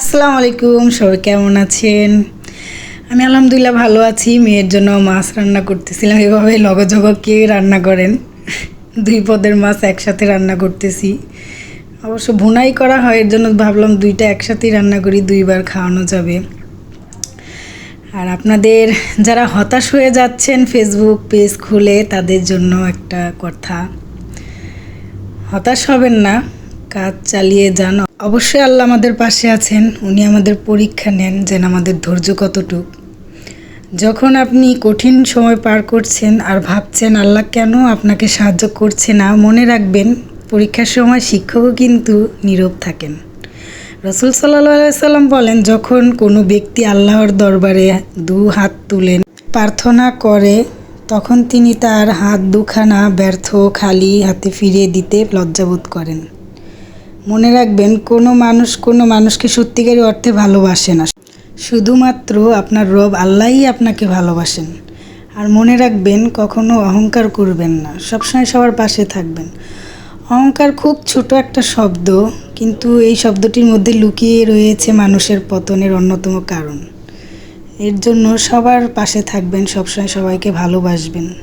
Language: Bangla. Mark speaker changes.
Speaker 1: আসসালামু আলাইকুম, সবাই কেমন আছেন? আমি আলহামদুলিল্লাহ ভালো আছি, মেয়ের জন্য মাছ রান্না করতেছিলাম, এভাবে লগজগ কে রান্না করেন? দুই পদের মাছ একসাথে রান্না করতেছি। অবশ্য ভুনাই করা হয়, এর জন্য ভাবলাম দুইটা একসাথেই রান্না করি, দুইবার খাওয়ানো যাবে। আর আপনাদের যারা হতাশ হয়ে যাচ্ছেন ফেসবুক পেজ খুলে, তাদের জন্য একটা কথা। হতাশ হবেন না কাজ চালিয়ে যান। অবশ্যই আল্লাহ আমাদের পাশে আছেন। উনি আমাদের পরীক্ষা নেন যেন আমাদের ধৈর্য কতটুক। যখন আপনি কঠিন সময় পার করছেন আর ভাবছেন আল্লাহ কেন আপনাকে সাহায্য করছে না, মনে রাখবেন, পরীক্ষার সময় শিক্ষকও কিন্তু নীরব থাকেন। রসুল সাল্লাহ সাল্লাম বলেন, যখন কোনো ব্যক্তি আল্লাহর দরবারে দু হাত তুলেন প্রার্থনা করে, তখন তিনি তার হাত দুখানা ব্যর্থ খালি হাতে ফিরিয়ে দিতে লজ্জাবোধ করেন। মনে রাখবেন, কোনো মানুষ কোনো মানুষকে সত্যিকারী অর্থে ভালোবাসে না। শুধুমাত্র আপনার রব আল্লাহই আপনাকে ভালোবাসেন। আর মনে রাখবেন, কখনো অহংকার করবেন না। সবসময় সবার পাশে থাকবেন। অহংকার খুব ছোট একটা শব্দ, কিন্তু এই শব্দটির মধ্যে লুকিয়ে রয়েছে মানুষের পতনের অন্যতম কারণ। এর জন্য সবার পাশে থাকবেন, সবসময় সবাইকে ভালোবাসবেন।